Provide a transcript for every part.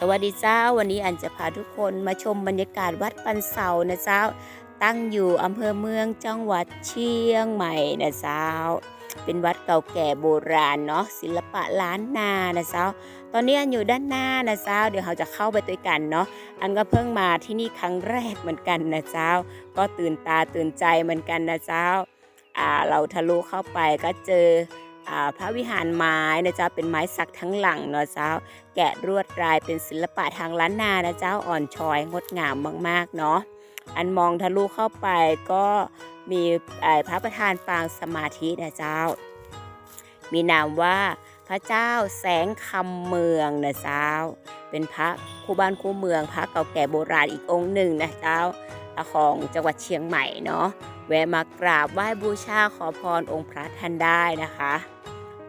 สวัสดีเจ้า วันนี้อันจะพาทุกคนมาชมบรรยากาศวัดปันเสานะเจ้า ตั้งอยู่อำเภอเมืองจังหวัดเชียงใหม่นะเจ้า เป็นวัดเก่าแก่โบราณเนาะศิลปะล้านนานะเจ้า ตอนนี้อันอยู่ด้านหน้านะเจ้า เดี๋ยวเราจะเข้าไปด้วยกันเนาะอันก็เพิ่งมาที่นี่ครั้งแรกเหมือนกันนะเจ้า ก็ตื่นตาตื่นใจเหมือนกันนะเจ้าอ่าเราทะลุเข้าไปก็เจอ พระวิหารไม้นะเจ้าเป็นไม้สักทั้งหลังเนาะเจ้า แกะรวดลายเป็นศิลปะทางล้านนานะเจ้าอ่อนช้อยงดงามมากๆเนาะอันมองทะลุเข้าไปก็มีพระประธานปางสมาธินะเจ้า มีนามว่าพระเจ้าแสงคำเมืองนะเจ้า เป็นพระคู่บ้านคู่เมือง พระเก่าแก่โบราณอีกองค์หนึ่งนะเจ้า ของจังหวัดเชียงใหม่เนาะแวะมากราบไหว้บูชาขอพรองค์พระท่านได้นะคะ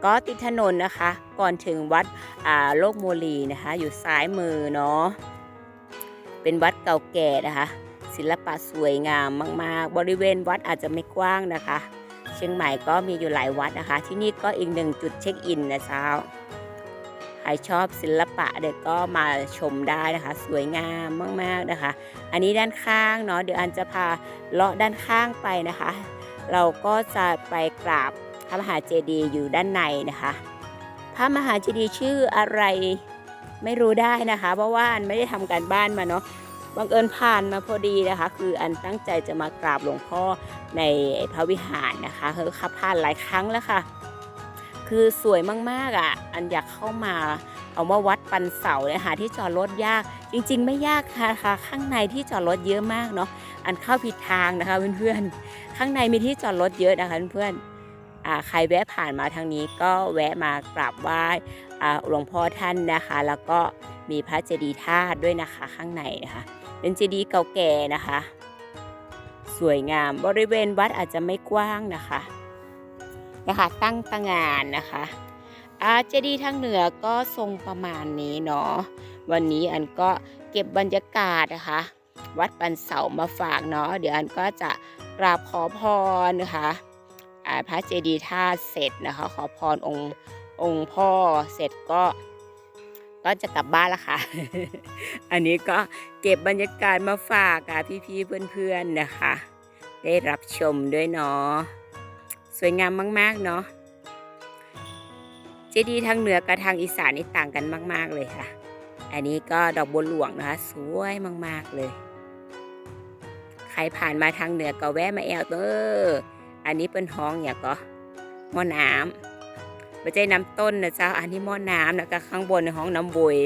ก็ติดถนนนะคะ ก่อนถึงวัดอาโลกโมลีนะคะ อยู่ซ้ายมือเนาะเป็นวัดเก่าแก่นะคะ ศิลปะสวยงามมาก ๆ บริเวณวัดอาจจะไม่กว้างนะคะ เชียงใหม่ก็มีอยู่หลายวัดนะคะ ที่นี่ก็อีกหนึ่งจุดเช็คอินนะเช้า ครชอบศิลปะเด็กก็มาชมได้นะคะ สวยงามมากๆนะคะ อันนี้ด้านข้างเนาะเดี๋ยวอันจะพาเลาะด้านข้างไปนะคะ เราก็จะไปกราบพระมหาเจดีย์อยู่ด้านในนะคะ พระมหาเจดีย์ชื่ออะไรไม่รู้ได้นะคะ เพราะว่าอันไม่ได้ทำการบ้านมาเนาะบังเอิญผ่านมาพอดีนะคะ คืออันตั้งใจจะมากราบหลวงพ่อในพระวิหารนะคะเฮ้ยขับผ่านหลายครั้งแล้วค่ะ คือสวยมากๆอะ อันอยากเข้ามา เอาว่าวัดปันเสาเนี่ยหาที่จอดรถยาก จริง ๆ ไม่ยากค่ะค่ะ ข้างในที่จอดรถเยอะมากเนาะ อันเข้าผิดทางนะคะเพื่อนๆ ข้างในมีที่จอดรถเยอะนะคะเพื่อนๆใครแวะผ่านมาทางนี้ก็แวะมากราบไหว้อาหลวงพ่อท่านนะคะ แล้วก็มีพระเจดีย์ธาตุด้วยนะคะข้างในนะคะ เป็นเจดีย์เก่าแก่นะคะ สวยงามบริเวณวัดอาจจะไม่กว้างนะคะ นะคะ ตั้งตางานนะคะอาเจดีย์ทางเหนือก็ทรงประมาณนี้เนาะวันนี้อันก็เก็บบรรยากาศนะคะ วัดปันเสามาฝากเนาะเดี๋ยวอันก็จะกราบขอพรนะคะพระเจดีย์ธาตุเสร็จนะคะ ขอพรองค์องค์พ่อเสร็จก็ ก็จะกลับบ้านละค่ะ อันนี้ก็เก็บบรรยากาศมาฝากค่ะพี่ๆเพื่อนๆนะคะ ได้รับชมด้วยเนาะ สวยงามมาก ๆ เนาะเจดีย์ทางเหนือกับทางอีสานนี่ต่างกันมาก ๆ เลยค่ะ อันนี้ก็ดอกบัวหลวงนะคะ สวยมาก ๆ เลย ใครผ่านมาทางเหนือก็แวะมาแอลเตอร์อันนี้เป็นห้องอย่างก็หม้อน้ำไม่ใช่น้ำต้นนะเจ้าอันนี้หม้อน้ำแล้วก็ข้างบนในห้องน้ำบวย